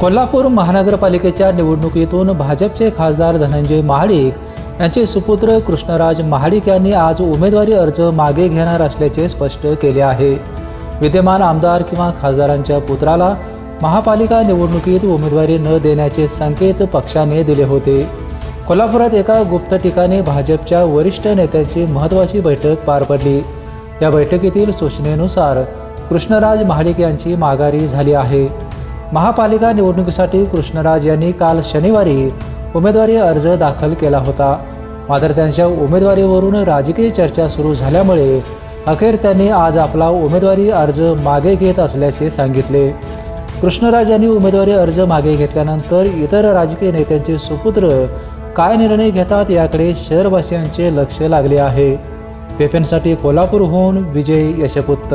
कोल्हापूर महानगरपालिकेच्या निवडणुकीतून भाजपचे खासदार धनंजय महाडिक यांचे सुपुत्र कृष्णराज महाडिक यांनी आज उमेदवारी अर्ज मागे घेणार असल्याचे स्पष्ट केले आहे. विद्यमान आमदार किंवा खासदारांच्या पुत्राला महापालिका निवडणुकीत उमेदवारी न देण्याचे संकेत पक्षाने दिले होते. कोल्हापुरात एका गुप्त ठिकाणी भाजपच्या वरिष्ठ नेत्यांची महत्त्वाची बैठक पार पडली. या बैठकीतील सूचनेनुसार कृष्णराज महाडिक यांची माघारी झाली आहे. महापालिका निवडणुकीसाठी कृष्णराज यांनी काल शनिवारी उमेदवारी अर्ज दाखल केला होता. मात्र त्यांच्या उमेदवारीवरून राजकीय चर्चा सुरू झाल्यामुळे अखेर त्यांनी आज आपला उमेदवारी अर्ज मागे घेत असल्याचे सांगितले. कृष्णराज यांनी उमेदवारी अर्ज मागे घेतल्यानंतर इतर राजकीय नेत्यांचे सुपुत्र काय निर्णय घेतात याकडे शहरवासियांचे लक्ष लागले आहे. पेपेनसाठी कोल्हापूरहून विजय यशपुत्त